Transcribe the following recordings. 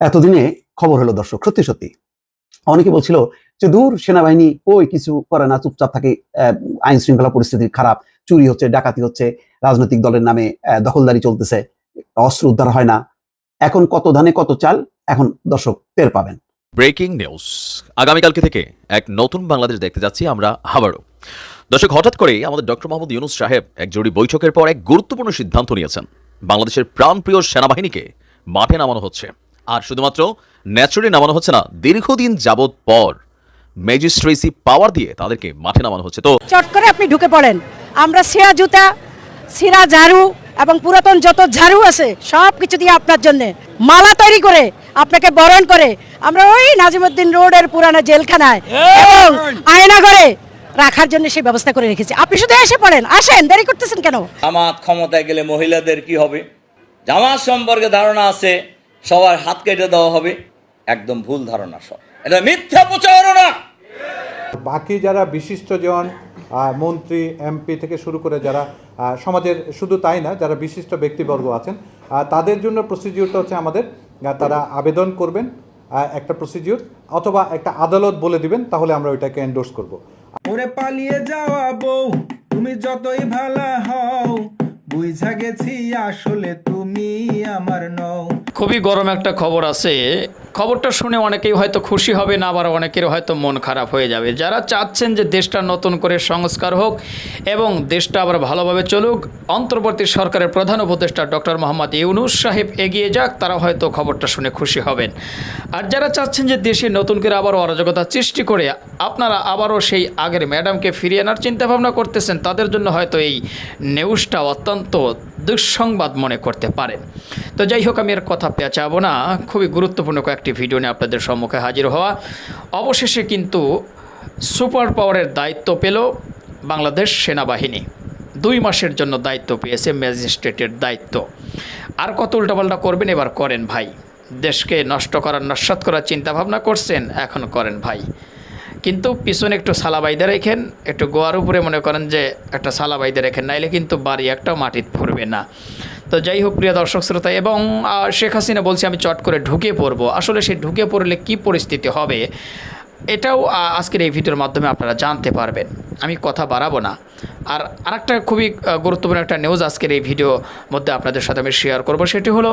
এতদিনে খবর হলো দর্শক, সত্যি সত্যি। অনেকে বলছিল যে, দূর, সেনাবাহিনী ওই কিছু করে না, চুপচাপ থাকে আইন শৃঙ্খলা পরিস্থিতি খারাপ, চুরি হচ্ছে, ডাকাতি হচ্ছে, রাজনৈতিক দলের নামে দখলদারি চলতেছে, অস্ত্র উদ্ধার হয় না। এখন কত ধানে কত চাল, এখন দর্শক টের পাবেন। Breaking news. আগামীকালকে থেকে এক নতুন বাংলাদেশ দেখতে যাচ্ছি আমরা আবারও। দর্শক, হঠাৎ করেই আমাদের ডক্টর মোহাম্মদ ইউনুস সাহেব এক জরুরি বৈঠকের পর এক গুরুত্বপূর্ণ সিদ্ধান্ত নিয়েছেন। বাংলাদেশের প্রাণপ্রিয় সেনাবাহিনীকে মাঠে নামানো হচ্ছে। আর শুধুমাত্র ন্যাচুরালি নামানো হচ্ছে না দীর্ঘদিন যাবৎ পর ম্যাজিস্ট্রেসি পাওয়ার দিয়ে তাদেরকে মাঠে নামানো হচ্ছে। তো চট করে আপনি ঢুকে পড়েন। আমরা সেরা জুতা সিরা ঝাড়ু এবং পুরাতন যত ঝাড়ু আছে সব কিছু দিয়ে আপনার জন্য মালা তৈরি করে আপনাকে বরণ করে আমরা ওই নাজিমুদ্দিন রোডের পুরানো জেলখানায় এবং আয়না করে রাখার জন্য সেই ব্যবস্থা করে রেখেছি। আপনি শুধু এসে পড়েন আসেন দেরি করতেছেন কেন? জামাত ক্ষমতায় গেলে মহিলাদের কি হবে? জামাত সম্পর্কে ধারণা আছে সবার হাত কেটে দেওয়া হবে। একদম ভুল ধারণা সব। এটা মিথ্যা প্রচারণা! বাকি যারা বিশিষ্টজন মন্ত্রী এমপি থেকে শুরু করে যারা সমাজের শুধু তাই না যারা বিশিষ্ট ব্যক্তিবর্গ আছেন তাদের জন্য প্রসিডিউরটা হচ্ছে আমাদের তারা আবেদন করবেন একটা প্রসিডিউর অথবা একটা আদালত বলে দিবেন তাহলে আমরা ওইটাকে এন্ডোর্স করব। ওরে পালিয়ে যাওয়া বউ তুমি যতই ভালা হও বুঝা গেছি আসলে তুমি আমার নও। খুবই গরম একটা খবর আছে। খবরটা শুনে অনেকেই হয়তো খুশি হবে না আবার অনেকের হয়তো মন খারাপ হয়ে যাবে। যারা চাচ্ছেন যে দেশটা নতুন করে সংস্কার হোক এবং দেশটা আবার ভালোভাবে চলুক, অন্তর্বর্তী সরকারের প্রধান উপদেষ্টা ডক্টর মোহাম্মদ ইউনুস সাহেব এগিয়ে যাক, তারা হয়তো খবরটা শুনে খুশি হবেন। আর যারা চাচ্ছেন যে দেশে নতুন করে আবারও অরাজকতা সৃষ্টি করে, আপনারা আবারও সেই আগের ম্যাডামকে ফিরিয়ে আনার চিন্তাভাবনা করতেছেন, তাদের জন্য হয়তো এই নিউজটা অত্যন্ত দুঃসংবাদ মনে করতে পারেন। তো যাই হোক, আমি এর কথা পেঁচাবো না। খুবই গুরুত্বপূর্ণ কয়েকটি ভিডিও নিয়ে আপনাদের সম্মুখে হাজির হওয়া। অবশেষে কিন্তু সুপার পাওয়ারের দায়িত্ব পেল বাংলাদেশ সেনাবাহিনী। দুই মাসের জন্য দায়িত্ব পেয়েছে ম্যাজিস্ট্রেটের দায়িত্ব। আর কত উল্টাপাল্টা করবেন এবার করেন ভাই। দেশকে নষ্ট করার নস্বাত করার চিন্তাভাবনা করছেন, এখন করেন ভাই। কিন্তু পিছনে একটু সালা বাইদে রেখেন, একটু গোয়ার উপরে মনে করেন যে একটা সালা বাইদে রেখেন, নাইলে কিন্তু বাড়ি একটা মাটিতে পড়বে না। তো যাই হোক, প্রিয় দর্শক শ্রোতা, এবং শেখ হাসিনা বলছি, আমি চট করে ঢুকে পড়ব। আসলে সে ঢুকে পড়লে কি পরিস্থিতি হবে, এটাও আজকের এই ভিডিওর মাধ্যমে আপনারা জানতে পারবেন। আমি কথা বাড়াবো না। আর আরেকটা খুবই গুরুত্বপূর্ণ একটা নিউজ আজকের এই ভিডিও মধ্যে আপনাদের সাথে আমি শেয়ার করব, সেটি হলো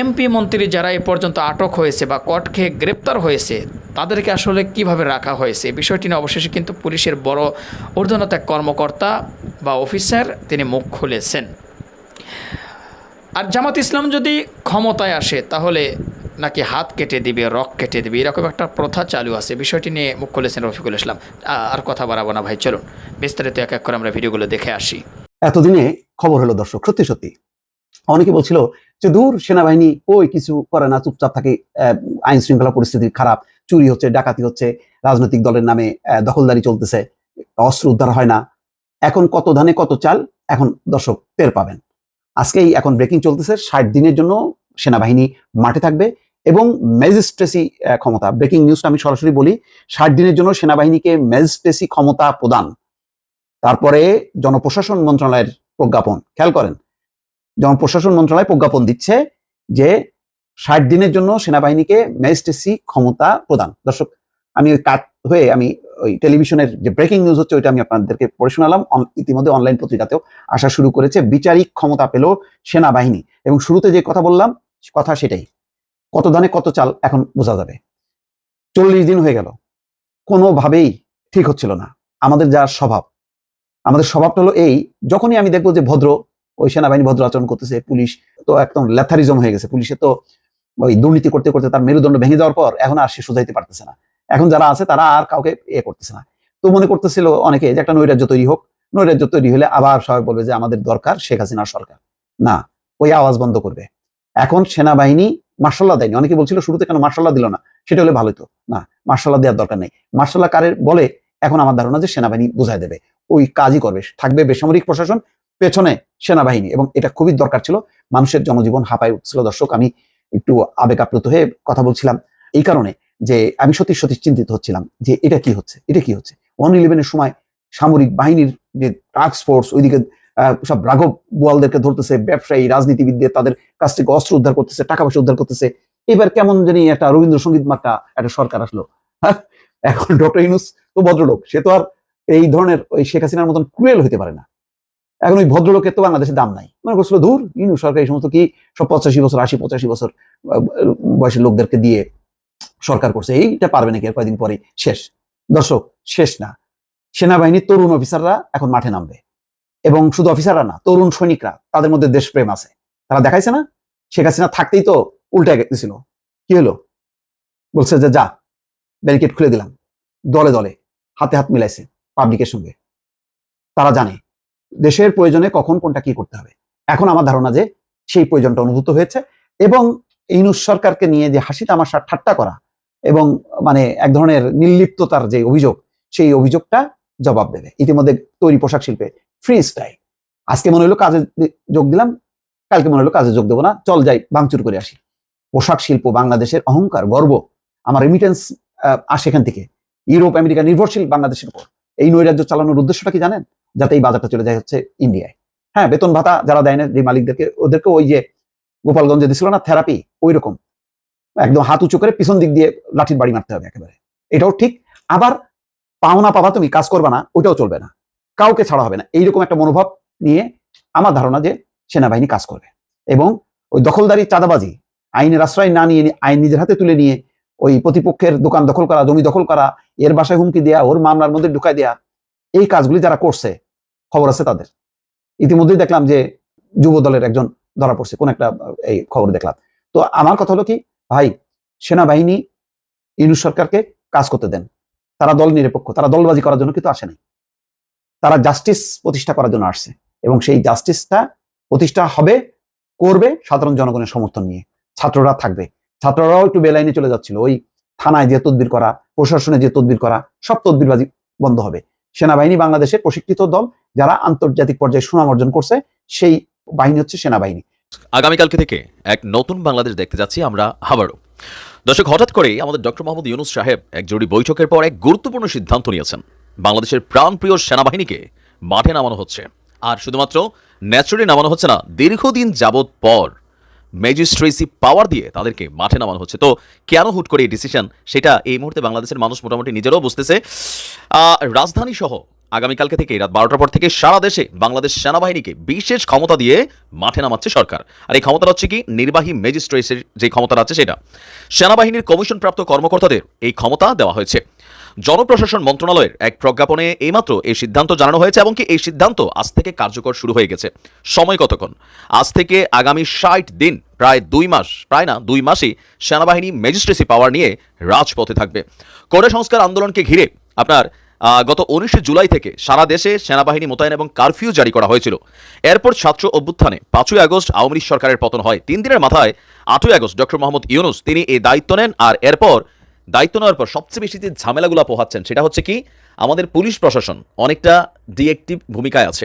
এমপি মন্ত্রী যারা এ পর্যন্ত আটক হয়েছে বা কট খেয়ে গ্রেপ্তার হয়েছে, তাদেরকে আসলে কীভাবে রাখা হয়েছে? বিষয়টি নিয়ে অবশেষে কিন্তু পুলিশের বড় ঊর্ধ্বনত এক কর্মকর্তা বা অফিসার তিনি মুখ খুলেছেন। আর জামাত ইসলাম যদি ক্ষমতায় আসে, তাহলে নাকি হাত কেটে দিবে, রক কেটে দিবে, এরকম একটা প্রথা চালু আছে। বিষয়টি নিয়ে মুখ খুলেছেন রফিকুল ইসলাম। আর কথা বাড়াবো না ভাই, চলুন। বিস্তারিত এক এক করে আমরা ভিডিওগুলো দেখে আসি। এতদিনে খবর হলো দর্শক, সত্যি সত্যি। অনেকে বলছিল যে, দূর, সেনাবাহিনী ওই কিছু করে না, চুপচাপ থাকে আইন শৃঙ্খলা পরিস্থিতি খারাপ, চুরি হচ্ছে, ডাকাতি হচ্ছে, রাজনৈতিক দলের নামে দখলদারি চলতেছে, অস্ত্র উদ্ধার হয় না, এখন কত ধানে কত চাল, এখন দর্শক টের পাবেন। আজকেই এখন ব্রেকিং চলতেছে, ষাট দিনের জন্য সেনাবাহিনী মাঠে থাকবে এবং ম্যাজিস্ট্রেসি ক্ষমতা, ব্রেকিং নিউজটা আমি সরাসরি বলি, ষাট দিনের জন্য সেনাবাহিনীকে ম্যাজিস্ট্রেসি ক্ষমতা প্রদান, তারপরে জনপ্রশাসন মন্ত্রণালয়ের প্রজ্ঞাপন, খেয়াল করেন জনপ্রশাসন মন্ত্রণালয় প্রজ্ঞাপন দিচ্ছে যে ষাট দিনের জন্য সেনাবাহিনীকে ম্যাজিস্ট্রেসি ক্ষমতা প্রদান। দর্শক, আমি ওই কাট হয়ে আমি ওই টেলিভিশনের যে ব্রেকিং নিউজ হচ্ছে ওইটা আমি আপনাদেরকে পড়ে শোনালাম। ইতিমধ্যে অনলাইন পত্রিকাতেও আসা শুরু করেছে। বিচারিক ক্ষমতা পেল সেনাবাহিনী এবং শুরুতে যে কথা বললাম, কথা সেটাই। কত দানে কত চাল এখন বোঝা যাবে। চল্লিশ দিন হয়ে গেল। কোনোভাবেই ঠিক হচ্ছিল না। আমাদের যা স্বভাব, আমাদের স্বভাবটা হলো এই, যখনই আমি দেখব যে ভদ্র ওই সেনাবাহিনী ভদ্র আচরণ করতেছে, পুলিশ তো একদম ল্যাথারিজম হয়ে গেছে। পুলিশে তো ওই দুর্নীতি করতে করতে তার মেরুদণ্ড ভেঙে যাওয়ার পর এখন আর সে সোজাইতে পারতেছে না। এখন যারা আছে তারা আর কাউকে এ করতেছে না। তো মনে করতেছিল অনেকে যে একটা নৈরাজ্য তৈরি হোক, নৈরাজ্য তৈরি হলে আবার সবাই বলবে যে আমাদের দরকার শেখ হাসিনার সরকার। না, ওই আওয়াজ বন্ধ করবে। এখন সেনাবাহিনী মার্শাল্লাহ দেয়নি। অনেকে বলছিল শুরুতে কেন মার্শাল্লাহ দিল না? সেটা হলে ভালোই তো। না, মার্শাল্লাহ দেওয়ার দরকার নেই। মার্শাল্লাহ কারের বলে, এখন আমার ধারণা যে সেনাবাহিনী বুঝাই দেবে। ওই কাজই করবে। থাকবে বেসামরিক প্রশাসন পেছনে সেনাবাহিনী এবং এটা খুবই দরকার ছিল। মানুষের জনজীবন হাঁপায় উঠছিল। দর্শক, আমি একটু আবেগ আপ্লুত হয়ে কথা বলছিলাম এই কারণে যে আমি সত্যি সত্যি চিন্তিত হচ্ছিলাম যে এটা কি হচ্ছে, এটা কি হচ্ছে? ওয়ান ইলেভেনের সময় সামরিক বাহিনীর যে টাস্ক ফোর্স ওইদিকে সব রাঘব বোয়ালদেরকে ধরতেছে, ব্যবসায়ী, রাজনীতিবিদদের তাদের কাছ থেকে অস্ত্র উদ্ধার করতেছে, টাকা পয়সা উদ্ধার করতেছে। এবার কেমন জানি একটা রবীন্দ্রসঙ্গীত মার্কা একটা সরকার আসলো। হ্যাঁ? এখন ডক্টর ইউনুস তো ভদ্রলোক, সে তো আর এই ধরনের ওই শেখ হাসিনার মতন ক্রুয়েল হতে পারে না। এখন ওই ভদ্রলোকের তো বাংলাদেশে দাম নাই। মনে করছিল দূর ইউনুস সরকার এই সমস্ত কি সব পঁচাশি বছর, আশি, পঁচাশি বছর বয়সের লোকদেরকে দিয়ে সরকার করছে, এইটা পারবে নাকি কয়েকদিন পরে? শেষ। দর্শক, শেষ না। সেনাবাহিনীর তরুণ অফিসাররা এখন মাঠে নামবে। এবং শুধু অফিসাররা না, তরুণ সৈনিকরা, তাদের মধ্যে দেশপ্রেম আছে। তারা দেখাইছে না? শেখ হাসিনা থাকতেই তো উল্টে গেছিল। কি হলো? বলছে যে, যা ব্যারিকেড খুলে দিলাম। দলে দলে, হাতে হাত মিলাইছে পাবলিকের সঙ্গে। তারা জানে দেশের প্রয়োজনে কখন কোনটা কি করতে হবে। এখন আমার ধারণা যে সেই প্রয়োজনটা অনুভূত হয়েছে এবং ইউনুস সরকারকে নিয়ে যে হাসি তামাশা ঠাট্টা করা এবং মানে এক ধরনের নির্লিপ্ততার যে অভিযোগ, সেই অভিযোগটা জবাব দেবে। ইতিমধ্যে তৈরি পোশাক শিল্পে ফ্রি স্টাইল আজকে মনে হলো কাজে যোগ দিলাম, কালকে মনে হলো কাজে যোগ দেবো না, চল যাই ভাঙচুর করে আসি। পোশাক শিল্প বাংলাদেশের অহংকার, গর্ব, আমার রেমিটেন্স আসে এখান থেকে। ইউরোপ, আমেরিকা নির্ভরশীল বাংলাদেশের উপর। এই নৈরাজ্য চালানোর উদ্দেশ্যটা কি জানেন? যাতে এই বাজারটা চলে যায় হচ্ছে ইন্ডিয়ায় হ্যাঁ বেতন ভাতা যারা দেয় না, যে মালিকদেরকে ওদেরকে ওই যে গোপালগঞ্জে দিছিল না থেরাপি ওই রকম একদম হাত উঁচু করে পিছন দিক দিয়ে লাঠির বাড়ি মারতে হবে একেবারে। এটাও ঠিক। আবার পাওনা পাবা তুমি, কাজ করবা না, ওইটাও চলবে না। কাউকে ছাড়া হবে না। এইরকম একটা মনোভাব নিয়ে আমার ধারণা যে সেনাবাহিনী কাজ করবে। এবং ওই দখলদারি চাঁদাবাজি, আইনের আশ্রয় না নিয়ে, আইন নিজের হাতে তুলে নিয়ে, ওই প্রতিপক্ষের দোকান দখল করা, জমি দখল করা এর বাসায় হুমকি দেয়া, ওর মামলার মধ্যে ঢুকাই দেয়া, এই কাজগুলি যারা করছে, খবর আছে তাদের। ইতিমধ্যেই দেখলাম যে যুব দলের একজন ধরা পড়ছে, কোন একটা এই খবর দেখলাম। তো আমার কথা হলো কি, ভাই, সেনাবাহিনী ইউনুস সরকারকে কাজ করতে দেন। তারা দল নিরপেক্ষ, তারা দলবাজি করার জন্য কিন্তু আসেনি তারা জাস্টিস প্রতিষ্ঠা করার জন্য আসছে এবং সেই জাস্টিসটা প্রতিষ্ঠা হবে, করবে সাধারণ জনগণের সমর্থন নিয়ে। ছাত্ররা থাকবে। ছাত্ররাও একটু বেলাইনে চলে যাচ্ছিল। ওই থানায় যে তদবির করা, প্রশাসনে যে তদবির করা, সব তদবিরবাজি বন্ধ হবে। সেনাবাহিনী বাংলাদেশের প্রশিক্ষিত দল যারা আন্তর্জাতিক পর্যায়ে সুনাম অর্জন করছে, সেই বাহিনী হচ্ছে সেনাবাহিনী। আগামীকালকে থেকে এক নতুন বাংলাদেশ দেখতে যাচ্ছি আমরা আবারও। দর্শক, হঠাৎ করেই আমাদের ডক্টর মোহাম্মদ ইউনুস সাহেব এক জরুরি বৈঠকের পর এক গুরুত্বপূর্ণ সিদ্ধান্ত নিয়েছেন। বাংলাদেশের প্রাণপ্রিয় সেনাবাহিনীকে মাঠে নামানো হচ্ছে। আর শুধুমাত্র ন্যাচুরালি নামানো হচ্ছে না, দীর্ঘদিন যাবৎ পর ম্যাজিস্ট্রেসি পাওয়ার দিয়ে তাদেরকে মাঠে নামানো হচ্ছে। তো কেন হুট করে এই ডিসিশন সেটা এই মুহূর্তে বাংলাদেশের মানুষ মোটামুটি নিজেরাও বুঝতেছে। রাজধানী সহ আগামীকালকে থেকে রাত বারোটার পর থেকে সারা দেশে বাংলাদেশ সেনাবাহিনীকে বিশেষ ক্ষমতা দিয়ে মাঠে নামাচ্ছে সরকার। আর এই ক্ষমতা হচ্ছে কি? নির্বাহী ম্যাজিস্ট্রেটের যে ক্ষমতা আছে সেটা। সেনাবাহিনীর কমিশনপ্রাপ্ত কর্মকর্তাদের এই ক্ষমতা দেওয়া হয়েছে। জনপ্রশাসন মন্ত্রণালয়ের এক প্রজ্ঞাপনে এইমাত্র এই সিদ্ধান্ত জানানো হয়েছে এবং কি এই সিদ্ধান্ত আজ থেকে কার্যকর শুরু হয়ে গেছে। সময় কতক্ষণ? আজ থেকে আগামী ষাট দিন প্রায় দুই মাস, প্রায় না, দুই মাসই সেনাবাহিনী ম্যাজিস্ট্রেসি পাওয়ার নিয়ে রাজপথে থাকবে। কোটা সংস্কার আন্দোলনকে ঘিরে আপনার গত উনিশে জুলাই থেকে সারা দেশে সেনাবাহিনী মোতায়েন এবং কারফিউ জারি করা হয়েছিল। এরপর ছাত্র অভ্যুত্থানে পাঁচই আগস্ট আওয়ামী লীগ সরকারের পতন হয়। তিন দিনের মাথায় আটই আগস্ট ডক্টর মোহাম্মদ ইউনুস তিনি এই দায়িত্ব নেন আর এরপর দায়িত্ব নেওয়ার পর সবচেয়ে বেশি যে ঝামেলাগুলো পোহাচ্ছেন সেটা হচ্ছে কি? আমাদের পুলিশ প্রশাসন অনেকটা ডিএক্টিভ ভূমিকায় আছে।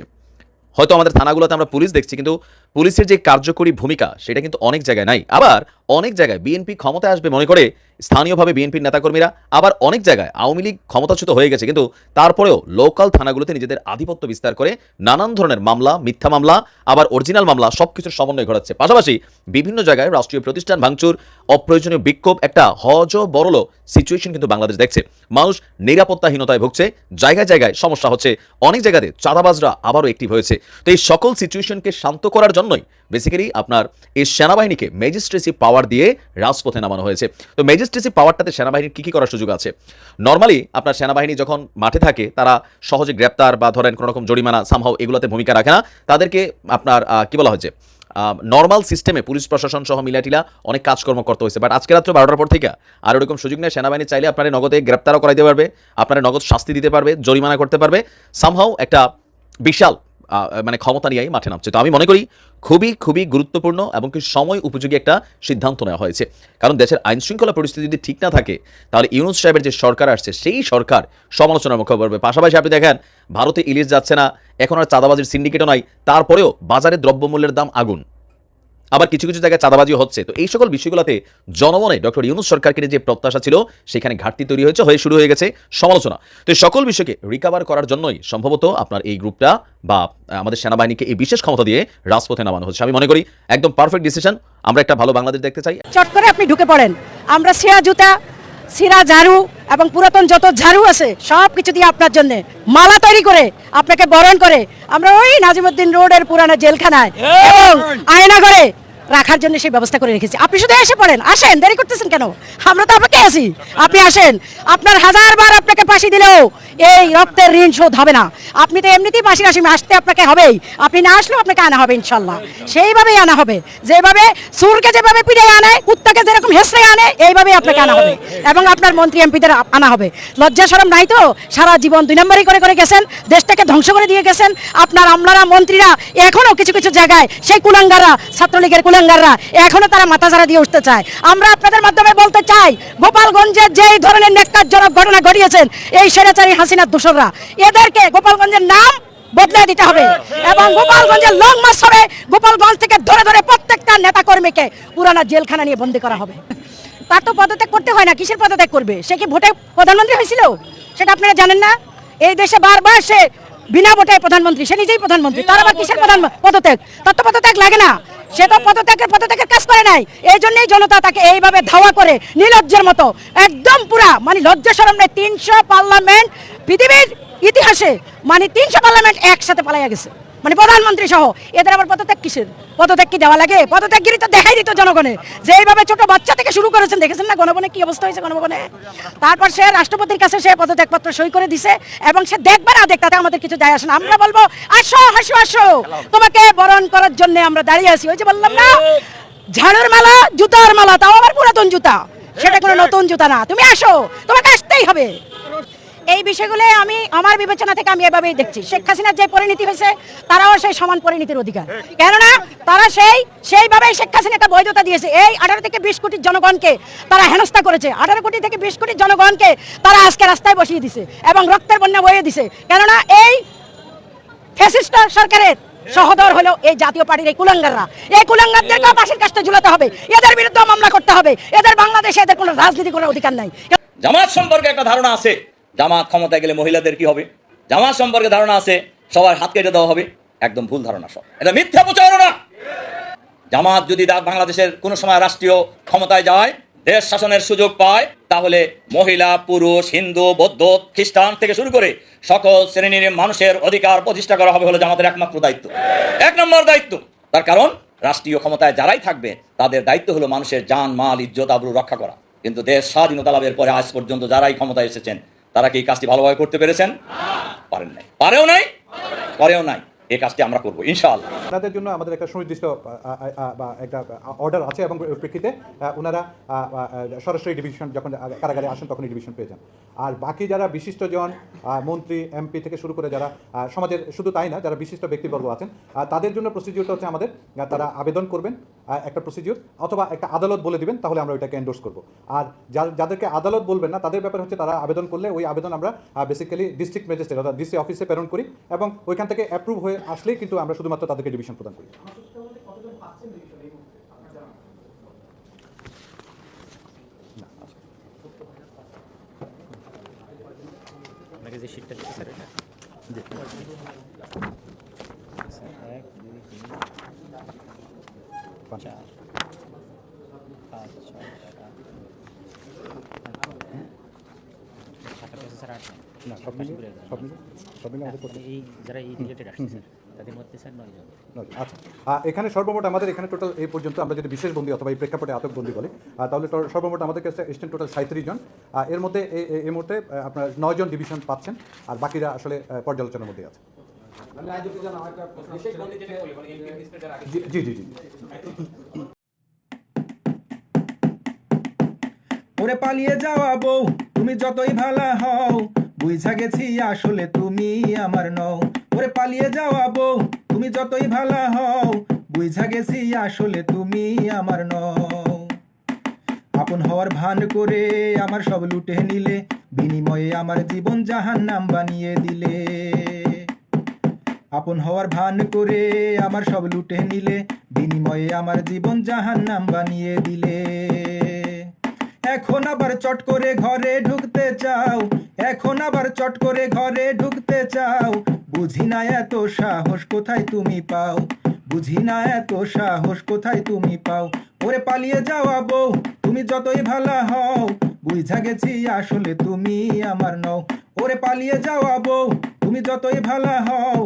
হয়তো আমাদের থানাগুলোতে আমরা পুলিশ দেখছি, কিন্তু পুলিশের যে কার্যকরী ভূমিকা, সেটা কিন্তু অনেক জায়গায় নাই। আবার অনেক জায়গায় বিএনপি ক্ষমতায় আসবে মনে করে স্থানীয়ভাবে বিএনপির নেতাকর্মীরা, আবার অনেক জায়গায় আওয়ামী লীগ ক্ষমতাচ্যুত হয়ে গেছে। কিন্তু তারপরেও লোকাল থানাগুলোতে নিজেদের আধিপত্য বিস্তার করে নানান ধরনের মামলা, মিথ্যা মামলা, আবার অরিজিনাল মামলা সব কিছুর সমন্বয় ঘটাচ্ছে। পাশাপাশি বিভিন্ন জায়গায় রাষ্ট্রীয় প্রতিষ্ঠান ভাঙচুর, অপ্রয়োজনীয় বিক্ষোভ, একটা হজ বড়ল সিচুয়েশন কিন্তু বাংলাদেশ দেখছে। মানুষ নিরাপত্তাহীনতায় ভুগছে, জায়গায় জায়গায় সমস্যা হচ্ছে, অনেক জায়গাতে চাঁদাবাজরা আবারও অ্যাক্টিভ হয়েছে। তো এই সকল সিচুয়েশনকে শান্ত করার জন্যই বেসিক্যালি আপনার এই সেনাবাহিনীকে ম্যাজিস্ট্রেসি পাওয়ার দিয়ে রাজপথে নামানো হয়েছে। তো ম্যাজিস্ট্রেসি পাওয়ারটাতে সেনাবাহিনীর কী কী করার সুযোগ আছে? নর্মালি আপনার সেনাবাহিনী যখন মাঠে থাকে, তারা সহজে গ্রেপ্তার বা ধরেন কোনো রকম জরিমানা সামহাও এগুলোতে ভূমিকা রাখে না। তাদেরকে আপনার কি বলা হয়েছে নর্মাল সিস্টেমে পুলিশ প্রশাসন সহ মিলাটিলা অনেক কাজকর্ম করতে হয়েছে। বাট আজকে রাত্রে বারোটার পর থেকে আর ওরকম সুযোগ নেই। সেনাবাহিনী চাইলে আপনার নগদে গ্রেপ্তারও করাইতে পারবে, আপনার নগদ শাস্তি দিতে পারবে, জরিমানা করতে পারবে। সামহাও একটা বিশাল মানে ক্ষমতা নিয়েই মাঠে নামছে। তো আমি মনে করি খুবই খুবই গুরুত্বপূর্ণ এবং কি সময় উপযোগী একটা সিদ্ধান্ত নেওয়া হয়েছে। কারণ দেশের আইন শৃঙ্খলা পরিস্থিতি যদি ঠিক না থাকে, তাহলে ইউনুস সাহেবের যে সরকার আসছে, সেই সরকার সমালোচনার মুখে পড়বে পাশাপাশি আপনি দেখেন, ভারতে ইলিশ যাচ্ছে না, এখন আর চাঁদাবাজির সিন্ডিকেটও নাই, তারপরেও বাজারে দ্রব্যমূল্যের দাম আগুন। আবার কিছু কিছু জায়গায় চাঁদাবাজি হচ্ছে। তো এই সকল বিষয়গুলোতে জনমনে ডক্টর ইউনুস সরকারকে যে প্রত্যাশা ছিল সেখানে ঘাটতি তৈরি হয়েছে হয়ে শুরু হয়ে গেছে সমালোচনা। তো সকল বিষয়কে রিকাভার করার জন্যই সম্ভবত আপনার এই গ্রুপটা বা আমাদের সেনাবাহিনীকে এই বিশেষ ক্ষমতা দিয়ে রাজপথে নামানো হচ্ছে। আমি মনে করি একদম পারফেক্ট ডিসিশন আমরা একটা ভালো বাংলাদেশ দেখতে চাই। চট করে আপনি ঢুকে পড়েন। আমরা সিরা জুতা সিরা ঝাড়ু এবং পুরাতন যত ঝাড়ু আছে সব কিছু দিয়ে আপনার জন্য মালা তৈরি করে আপনাকে বরণ করে আমরা ওই নাজিমুদ্দিন রোডের পুরানো জেলখানায় এবং আয়না করে রাখার জন্য সেই ব্যবস্থা করে রেখেছি। আপনি শুধু এসে পড়েন, আসেন, দেরি করতেছেন কেন? আমরা তো আপনাকে আছি। আপনি আসেন, আপনার হাজার বার আপনাকে ফাঁসি দিলেও এই রক্তের ঋণ শোধ হবে না। আপনি তো এমনিতেই ফাঁসির আসেন আসতে আপনাকে হবেই। আপনি না আসলেও আপনাকে আনা হবে, ইনশাল্লাহ। সেইভাবেই আনা হবে। যেভাবে সুরকে যেভাবে পিড়ে আনে, কুত্তাকে যেরকম হেসড়ে আনে, এইভাবেই আপনাকে আনা হবে। এবং আপনার মন্ত্রী এমপিদের আনা হবে। লজ্জা সরম নাই তো? সারা জীবন দুই নম্বরই করে করে গেছেন, দেশটাকে ধ্বংস করে দিয়ে গেছেন। আপনার আমলারা, মন্ত্রীরা এখনও কিছু কিছু জায়গায় সেই কুলাঙ্গাররা, ছাত্রলীগের কুলাঙ্গাররা এখনও তারা মাথা ঝাড়া দিয়ে উঠতে চায়। আমরা আপনাদের মাধ্যমে বলতে চাই, গোপালগঞ্জে যেই ধরনের নেককারজনক ঘটনা ঘটিয়েছেন, এই সেরাচারী হাসিনার দোসররা, এদেরকে গোপালগঞ্জের নাম বদলে দিতে হবে এবং গোপালগঞ্জের লং মাস হবে গোপালগঞ্জ থেকে ধরে ধরে প্রত্যেকটা নেতা কর্মীকে পুরানা জেলখানা নিয়ে বন্দি করা হবে। তার তো পদত্যাগ করতে হয় না, কিসের পদত্যাগ করবে? সে কি ভোটে প্রধানমন্ত্রী হয়েছিল? সেটা আপনারা জানেন না। এই দেশে বারবার সে বিনা ভোটে প্রধানমন্ত্রী, সে নিজেই প্রধানমন্ত্রী, তার আবার কিসের প্রধান পদত্যাগ? তার তো পদত্যাগ লাগে না। সে তো পদত্যাগের পদত্যাগের কাজ করে নাই। এই জন্যই জনতা তাকে এইভাবে ধাওয়া করে নির্লজ্জের মতো। একদম পুরা মানে লজ্জা সরম নেই, তিনশো পার্লামেন্ট পৃথিবীর ইতিহাসে মানে তিনশো পার্লামেন্ট একসাথে পালাইয়া গেছে। মানে প্রধানমন্ত্রী সহ, এদের আবার পদত্যাগ কিসের? পদত্যাগ কি দেওয়া লাগে? পদত্যাগগিরি তো দেখাই দিত জনগণে। যে এইভাবে ছোট বাচ্চা থেকে শুরু করেছেন, দেখেছেন না গণভবনে কি অবস্থা হয়েছে গণভবনে তারপর সে রাষ্ট্রপতির কাছে সে পদত্যাগপত্র সই করে দিছে এবং সে দেখবে না দেখ তাতে আমাদের কিছু যায় আসে না। আমরা বলব, আসো, হাসো আসো তোমাকে বরণ করার জন্য আমরা দাঁড়িয়ে আছি। ওই যে বললাম না, ঝাড়ুর মালা, জুতার মালা, তাও আবার পুরাতন জুতা। সেটা কোনো নতুন জুতা না। তুমি আসো, তোমাকে আসতেই হবে। এই বিষয়গুলো আমি, আমার বিবেচনা থেকে আমি এভাবেই দেখছি। শেখ হাসিনার যে পরিণতি হয়েছে, তারাও সেই সমান পরিণতির অধিকার। কেননা, তারা সেই, সেইভাবেই শেখ হাসিনা একটা বৈধতা দিয়েছে। এই আঠারো থেকে বিশ কোটির জনগণকে তারা হেনস্থা করেছে। আঠারো কোটি থেকে বিশ কোটির জনগণকে তারা আজকে রাস্তায় বসিয়ে দিছে এবং রক্তের বন্যা বয়ে দিছে। কেননা, এই ফ্যাসিস্ট সরকারের সহদর হলো এই জাতীয় পার্টির এই কুলাঙ্গাররা। এই কুলাঙ্গারদেরকে ফাঁসির কাজটা ঝুলাতে হবে। এদের বিরুদ্ধে মামলা করতে হবে। এদের বাংলাদেশে এদের কোনো রাজনীতি করার অধিকার নাই। জামাত সম্পর্কে একটা ধারণা আছে। জামাত ক্ষমতায় গেলে মহিলাদের কি হবে? জামাত সম্পর্কে ধারণা আছে, সবার হাত কেটে দেওয়া হবে। একদম ভুল ধারণা সব। এটা মিথ্যা প্রচারণা জামাত যদি বাংলাদেশের কোনো সময় রাষ্ট্রীয় ক্ষমতায় যায়, দেশ শাসনের সুযোগ পায়, তাহলে মহিলা, পুরুষ, হিন্দু, বৌদ্ধ, খ্রিস্টান থেকে শুরু করে সকল শ্রেণির মানুষের অধিকার প্রতিষ্ঠা করা হবে হলো জামাতের একমাত্র দায়িত্ব। এক নম্বর দায়িত্ব। তার কারণ, রাষ্ট্রীয় ক্ষমতায় যারাই থাকবে, তাদের দায়িত্ব হলো মানুষের জান, মাল, ইজ্জত, আবরু রক্ষা করা। কিন্তু দেশ স্বাধীনতা লাভের পরে আজ পর্যন্ত যারাই ক্ষমতায় এসেছেন তারা কি এই কাজটি ভালোভাবে করতে পেরেছেন? পারেন নাই। পারেও নাই? করেও নাই। এই কাজটি আমরা করব ইনশাআল্লাহ। তাদের জন্য আমাদের একটা সুনির্দিষ্ট একটা অর্ডার আছে এবং প্রেক্ষিতে ওনারা সরাসরি ডিভিশন যখন কারাগারে আসেন তখনই ডিভিশন পেয়ে যান। আর বাকি যারা বিশিষ্টজন আ, মন্ত্রী এমপি থেকে শুরু করে যারা সমাজের শুধু তাই না যারা বিশিষ্ট ব্যক্তিবর্গ আছেন তাদের জন্য প্রসিডিউরটা হচ্ছে আমাদের তারা আবেদন করবেন। একটা প্রসিডিউর অথবা একটা আদালত বলে দিবেন তাহলে আমরা ওইটাকে এন্ডোর্স করব। আর যাদেরকে আদালত বলবেন না তাদের ব্যাপারে হচ্ছে তারা আবেদন করলে ওই আবেদন আমরা বেসিক্যালি ডিস্ট্রিক্ট ম্যাজিস্ট্রেট অর্থাৎ ডিসি অফিসে প্রেরণ করি এবং ওইখান থেকে অ্যাপ্রুভ হয়ে আসলেই কিন্তু আমরা শুধুমাত্র তাদেরকে ডিভিশন প্রদান করি। আপনাকে যে শীটটা দিচ্ছে স্যার এটা। এক দুই তিন। চার পাঁচ ছয় সাত ঢাকা প্রসেসর আট না সব মিলিয়ে সব মিলিয়ে সব মিলিয়ে আমাদের এই যারা এই রিলেটেড আসছে স্যার তাদের মধ্যে স্যার নয় আচ্ছা। এখানে সর্বমোট আমাদের এখানে টোটাল এই পর্যন্ত আমরা যদি বিশেষ বন্দি অথবা এই প্রেক্ষাপটে আতক বন্দী বলি তাহলে সর্বমোট আমাদের কাছে এসছেন টোটাল সাঁত্রিশ জন। এর মধ্যে এই- মুহূর্তে আপনার নয় জন ডিভিশন পাচ্ছেন আর বাকিরা আসলে পর্যালোচনার মধ্যে আছে। জি জি জি জি। ওরে পালিয়ে যাওয়া বউ তুমি যতই ভালা হও বুঝা গেছি আসলে তুমি আমার নও। ওরে পালিয়ে যাওয়া বউ তুমি যতই ভালা হও বুঝা গেছি আসলে তুমি আমার নও। আপন হওয়ার ভান করে আমার সব লুটে নিলে বিনিময়ে আমার জীবন জাহান নাম বানিয়ে দিলে। আপন হওয়ার ভান করে আমার সব লুটে নিলে, বিনিময়ে আমার জীবন জাহান নাম বানিয়ে দিলে। এখন আবার চট করে ঘরে ঢুকতে চাও, এখন আবার চট করে ঘরে ঢুকতে চাও। বুঝি না এত সাহস কোথায় তুমি পাও, বুঝি না এত সাহস কোথায় তুমি পাও। ওরে পালিয়ে যাওয়া বউ, তুমি যতই ভালা হও, বুঝা গেছি আসলে তুমি আমার নও। ওরে পালিয়ে যাওয়া বউ, তুমি যতই ভালা হও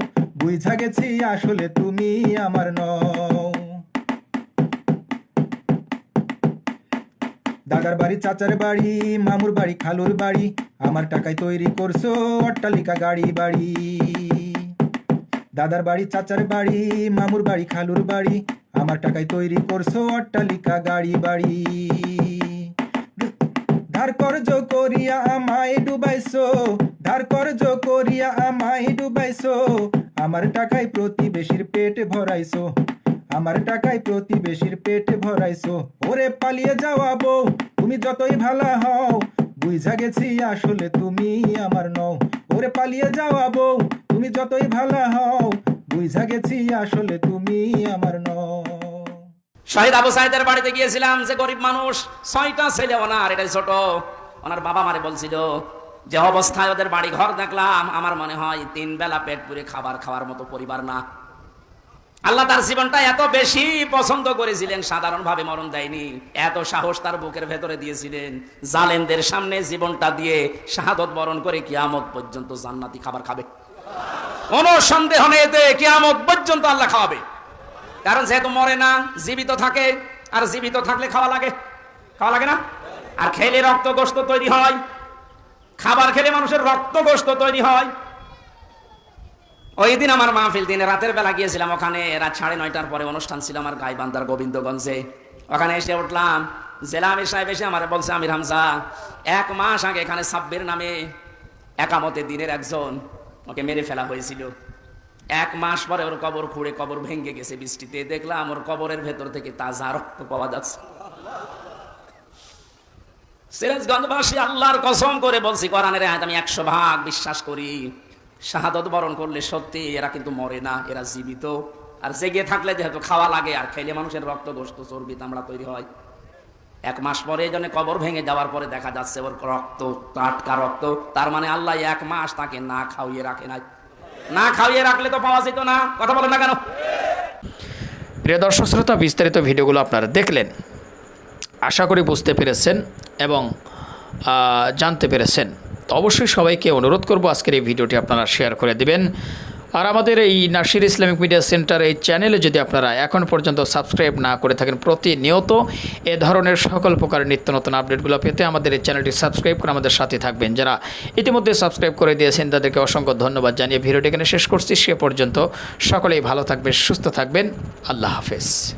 বুঝা গেছি আসলে তুমি আমার নও। দাদার বাড়ি, চাচার বাড়ি, মামুর বাড়ি, খালুর বাড়ি, আমার টাকায় তৈরি করছ অট্টালিকা গাড়ি বাড়ি। দাদার বাড়ি, চাচার বাড়ি, মামুর বাড়ি, খালুর বাড়ি, আমার টাকায় তৈরি করছ অট্টালিকা গাড়ি বাড়ি। ধার কর্জ করিয়া আমায় ডুবাইছো, ধার কর্জ করিয়া আমায় ডুবাইছো আমার টাকায় প্রতিবেশীর পেট ভরাইছো, আমার টাকায় প্রতিবেশীর পেট ভরাইছো। ওরে পালিয়ে যাওয়া বউ তুমি যতই ভালা হও, বুঝা গেছি আসলে তুমি আমার নও। ওরে পালিয়ে যাওয়া বউ তুমি যতই ভালা হও, বুঝা গেছি আসলে তুমি আমার নও। শহীদ আবু সাইদের বাড়িতে গিয়েছিলাম যে গরিব মানুষ, ছয়টা ছেলে ওনার, এটাই ছোট। ওনার বাবা মারে বলছিল যে অবস্থায় ওদের বাড়ি ঘর দেখলাম, আমার মনে হয় তিন বেলা পেট পুরে খাবার খাওয়ার মতো পরিবার না। আল্লাহ তার জীবনটা এত বেশি পছন্দ করেছিলেন, সাধারণভাবে মরণ দেয়নি। এত সাহস তার বুকের ভেতরে দিয়েছিলেন জালেনদের সামনে জীবনটা দিয়ে শাহাদত বরণ করে কিয়ামত পর্যন্ত জান্নাতি খাবার খাবে। কোনো সন্দেহ নেই কিয়ামত পর্যন্ত আল্লাহ খাওয়াবে। কারণ যেহেতু মরে না, জীবিত থাকে, আর জীবিত থাকলে খাওয়া লাগে। খাওয়া লাগে না? আর খেলে রক্ত গোস্ত তৈরি হয় খাবার খেলে মানুষের রক্ত গোস্ত তৈরি হয়। ওই দিন আমার মাহফিল দিনে রাতের বেলা গিয়েছিলাম, ওখানে রাত সাড়ে নয়টার পরে অনুষ্ঠান ছিল আমার গাইবান্ধার গোবিন্দগঞ্জে। ওখানে এসে উঠলাম জেলা আমির সাহেব এসে আমার বলছে, আমির হামজা, এক মাস আগে এখানে সাব্বির নামে একামতে দিনের একজন ওকে মেরে ফেলা হয়েছিল। এক মাস পরে ওর কবর খুঁড়ে কবর ভেঙে গেছে বৃষ্টিতে। দেখলাম ওর কবরের ভেতর থেকে তাজা রক্ত পাওয়া যাচ্ছে। সিরাজগঞ্জবাসী আল্লাহর কসম করে বলছি, কোরআনের আয়াত আমি একশো ভাগ বিশ্বাস করি। শাহাদত বরণ করলে সত্যি এরা কিন্তু মরে না, এরা জীবিত। আর জেগে থাকলে যেহেতু খাওয়া লাগে, আর মানুষের রক্ত গোস্ত চর্বি তৈরি হয়। এক মাস পরে এই কবর ভেঙে যাওয়ার পরে দেখা যাচ্ছে ওর রক্ত, টাটকা রক্ত। তার মানে আল্লাহ এক মাস তাকে না খাওয়িয়ে রাখে নাই। না খাওয়িয়ে রাখলে তো পাওয়া যেত না। কথা বলেন না কেন? প্রিয় দর্শক, শ্রোতা, বিস্তারিত ভিডিওগুলো আপনারা দেখলেন। আশা করি বুঝতে পেরেছেন এবং জানতে পেরেছেন। তো অবশ্যই সবাইকে অনুরোধ করব আজকের এই ভিডিওটি আপনারা শেয়ার করে দিবেন। আর আমাদের এই নাসির ইসলামিক মিডিয়া সেন্টার এই চ্যানেলে যদি আপনারা এখন পর্যন্ত সাবস্ক্রাইব না করে থাকেন প্রতিনিয়ত এ ধরনের সকল প্রকার নিত্য নতুন আপডেটগুলো পেতে আমাদের এই চ্যানেলটি সাবস্ক্রাইব করে আমাদের সাথে থাকবেন। যারা ইতিমধ্যে সাবস্ক্রাইব করে দিয়েছেন, তাদেরকে অসংখ্য ধন্যবাদ জানিয়ে ভিডিওটি এখানে শেষ করছি। সে পর্যন্ত সকলেই ভালো থাকবেন, সুস্থ থাকবেন। আল্লাহ হাফেজ।